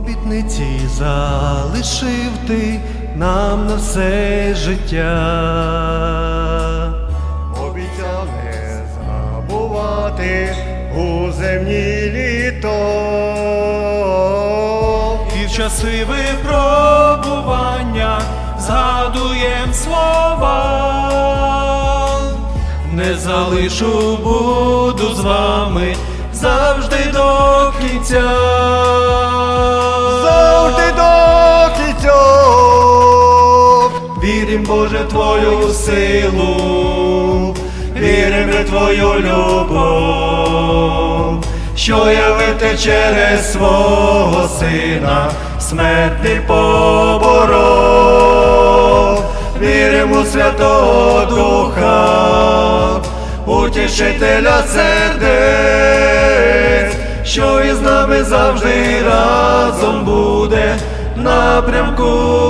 Обітниці залишив ти нам на все життя. Обіцяв не забувати у земні літо. І в часи випробування згадуєм слова. Не залишу, буду з вами завжди до кінця. Боже, Твою силу, вірим в Твою любов, що явити через свого сина, смертний поборов, вірим у Святого Духа, утішителя сердець, що із нами завжди разом буде напрямку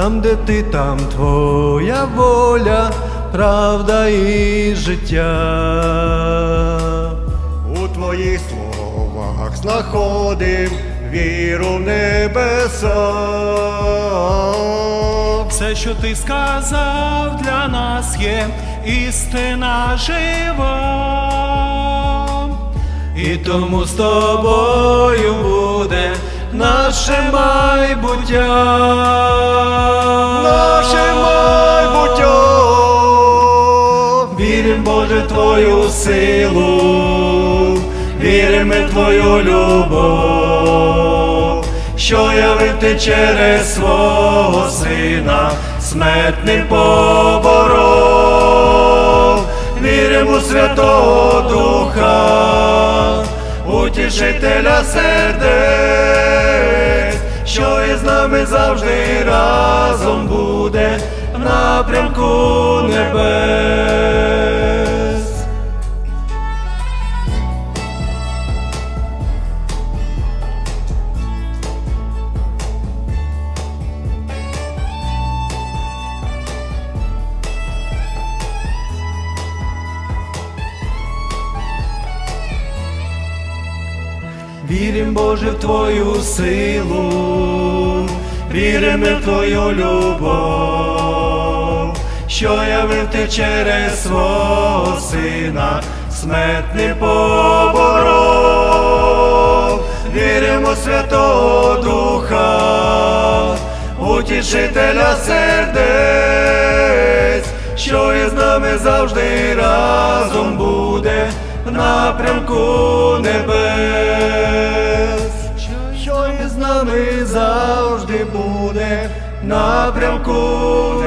Там, де ти, там твоя воля, правда і життя. У твоїх словах знаходим віру в небеса. Все, що ти сказав, для нас є істина жива. І тому з тобою буде наше майбуття. Боже, Твою силу, віримо Твою любов, що явив ти через свого сина, смертний поборов, віримо Святого Духа, утішителя сердець, що із нами завжди разом буде в напрямку небес. Вірим, Боже, в Твою силу, віримо в Твою любов, що явив ти через свого сина, смертний поборов, віримо Святого Духа, утішителя сердець, що із нами завжди разом буде напрямку небес, що із нами завжди буде напрямку.